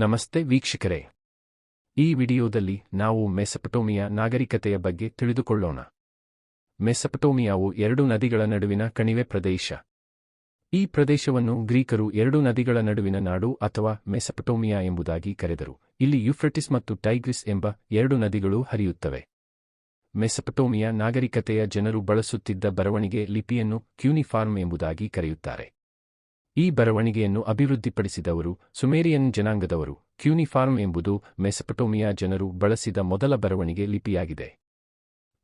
ನಮಸ್ತೆ ವೀಕ್ಷಕರೇ. ಈ ವಿಡಿಯೋದಲ್ಲಿ ನಾವು ಮೆಸಪಟೋಮಿಯಾ ನಾಗರಿಕತೆಯ ಬಗ್ಗೆ ತಿಳಿದುಕೊಳ್ಳೋಣ. ಮೆಸಪಟೋಮಿಯಾವು ಎರಡು ನದಿಗಳ ನಡುವಿನ ಕಣಿವೆ ಪ್ರದೇಶ. ಈ ಪ್ರದೇಶವನ್ನು ಗ್ರೀಕರು ಎರಡು ನದಿಗಳ ನಡುವಿನ ನಾಡು ಅಥವಾ ಮೆಸಪಟೋಮಿಯಾ ಎಂಬುದಾಗಿ ಕರೆದರು. ಇಲ್ಲಿ ಯುಫ್ರಟಿಸ್ ಮತ್ತು ಟೈಗ್ರಿಸ್ ಎಂಬ ಎರಡು ನದಿಗಳು ಹರಿಯುತ್ತವೆ. ಮೆಸಪಟೋಮಿಯಾ ನಾಗರಿಕತೆಯ ಜನರು ಬಳಸುತ್ತಿದ್ದ ಬರವಣಿಗೆ ಲಿಪಿಯನ್ನು ಕ್ಯೂನಿಫಾರ್ಮ್ ಎಂಬುದಾಗಿ ಕರೆಯುತ್ತಾರೆ. ಈ ಬರವಣಿಗೆಯನ್ನು ಅಭಿವೃದ್ಧಿಪಡಿಸಿದವರು ಸುಮೇರಿಯನ್ ಜನಾಂಗದವರು. ಕ್ಯೂನಿಫಾರ್ಮ್ ಎಂಬುದು ಮೆಸಪಟೋಮಿಯಾ ಜನರು ಬಳಸಿದ ಮೊದಲ ಬರವಣಿಗೆ ಲಿಪಿಯಾಗಿದೆ.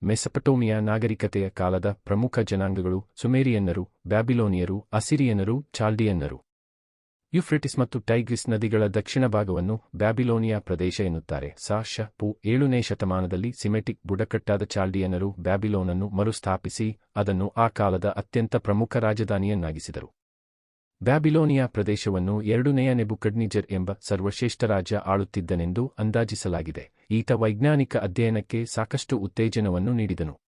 ಮೆಸಪಟೋಮಿಯಾ ನಾಗರಿಕತೆಯ ಕಾಲದ ಪ್ರಮುಖ ಜನಾಂಗಗಳು ಸುಮೇರಿಯನ್ನರು, ಬ್ಯಾಬಿಲೋನಿಯರು ಅಸಿರಿಯನ್ನರು ಚಾಲ್ಡಿಯನ್ನರು. ಯುಫ್ರಿಟಿಸ್ ಮತ್ತು ಟೈಗ್ರಿಸ್ ನದಿಗಳ ದಕ್ಷಿಣ ಭಾಗವನ್ನು ಬ್ಯಾಬಿಲೋನಿಯಾ ಪ್ರದೇಶ ಎನ್ನುತ್ತಾರೆ. ಸಾ ಶ ಪು ಏಳನೇ ಶತಮಾನದಲ್ಲಿ ಸಿಮೆಟಿಕ್ ಬುಡಕಟ್ಟಾದ ಚಾಲ್ಡಿಯನ್ನರು ಬ್ಯಾಬಿಲೋನನ್ನು ಮರುಸ್ಥಾಪಿಸಿ ಅದನ್ನು ಆ ಕಾಲದ ಅತ್ಯಂತ ಪ್ರಮುಖ ರಾಜಧಾನಿಯನ್ನಾಗಿಸಿದರು. ಬ್ಯಾಬಿಲೋನಿಯಾ ಪ್ರದೇಶವನ್ನು ಎರಡನೆಯ ನೆಬುಕಡ್ನಿಜರ್ ಎಂಬ ಸರ್ವಶ್ರೇಷ್ಠ ರಾಜ ಆಳುತ್ತಿದ್ದನೆಂದು ಅಂದಾಜಿಸಲಾಗಿದೆ. ಈತ ವೈಜ್ಞಾನಿಕ ಅಧ್ಯಯನಕ್ಕೆ ಸಾಕಷ್ಟು ಉತ್ತೇಜನವನ್ನು ನೀಡಿದನು.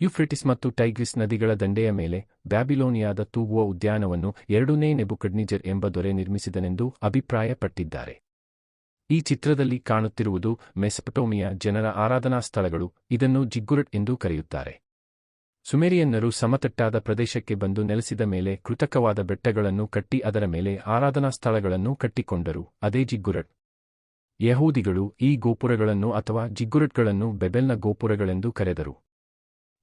ಯುಫ್ರಿಟಿಸ್ ಮತ್ತು ಟೈಗ್ರಿಸ್ ನದಿಗಳ ದಂಡೆಯ ಮೇಲೆ ಬ್ಯಾಬಿಲೋನಿಯಾದ ತೂಗುವ ಉದ್ಯಾನವನ್ನು ಎರಡನೇ ನೆಬುಕಡ್ನಿಜರ್ ಎಂಬ ದೊರೆ ನಿರ್ಮಿಸಿದನೆಂದು ಅಭಿಪ್ರಾಯಪಟ್ಟಿದ್ದಾರೆ. ಈ ಚಿತ್ರದಲ್ಲಿ ಕಾಣುತ್ತಿರುವುದು ಮೆಸಪಟೋಮಿಯಾ ಜನರ ಆರಾಧನಾ ಸ್ಥಳಗಳು, ಇದನ್ನು ಜಿಗ್ಗುರಟ್ ಎಂದು ಕರೆಯುತ್ತಾರೆ. ಸುಮೇರಿಯನ್ನರು ಸಮತಟ್ಟಾದ ಪ್ರದೇಶಕ್ಕೆ ಬಂದು ನೆಲೆಸಿದ ಮೇಲೆ ಕೃತಕವಾದ ಬೆಟ್ಟಗಳನ್ನು ಕಟ್ಟಿ ಅದರ ಮೇಲೆ ಆರಾಧನಾ ಸ್ಥಳಗಳನ್ನು ಕಟ್ಟಿಕೊಂಡರು. ಅದೇ ಜಿಗ್ಗುರಟ್. ಯಹೂದಿಗಳು ಈ ಗೋಪುರಗಳನ್ನು ಅಥವಾ ಜಿಗ್ಗುರಟ್ಗಳನ್ನು ಬೆಬೆಲ್ನ ಗೋಪುರಗಳೆಂದು ಕರೆದರು.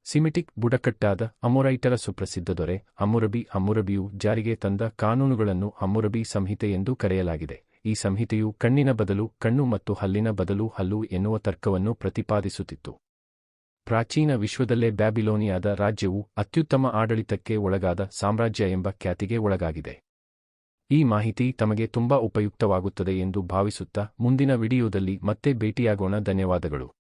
ಸಿಮಿಟಿಕ್ ಬುಡಕಟ್ಟಾದ ಅಮೊರೈಟರ ಸುಪ್ರಸಿದ್ಧ ದೊರೆ ಅಮುರಬಿ ಅಮುರಬಿಯು ಜಾರಿಗೆ ತಂದ ಕಾನೂನುಗಳನ್ನು ಅಮುರಬಿ ಸಂಹಿತೆ ಎಂದು ಕರೆಯಲಾಗಿದೆ. ಈ ಸಂಹಿತೆಯು ಕಣ್ಣಿನ ಬದಲು ಕಣ್ಣು ಮತ್ತು ಹಲ್ಲಿನ ಬದಲು ಹಲ್ಲು ಎನ್ನುವ ತರ್ಕವನ್ನು ಪ್ರತಿಪಾದಿಸುತ್ತಿತ್ತು. ಪ್ರಾಚೀನ ವಿಶ್ವದಲ್ಲೇ ಬ್ಯಾಬಿಲೋನಿಯಾದ ರಾಜ್ಯವು ಅತ್ಯುತ್ತಮ ಆಡಳಿತಕ್ಕೆ ಒಳಗಾದ ಸಾಮ್ರಾಜ್ಯ ಎಂಬ ಖ್ಯಾತಿಗೆ ಒಳಗಾಗಿದೆ. ಈ ಮಾಹಿತಿ ತಮಗೆ ತುಂಬಾ ಉಪಯುಕ್ತವಾಗುತ್ತದೆ ಎಂದು ಭಾವಿಸುತ್ತಾ ಮುಂದಿನ ವಿಡಿಯೋದಲ್ಲಿ ಮತ್ತೆ ಭೇಟಿಯಾಗೋಣ. ಧನ್ಯವಾದಗಳು.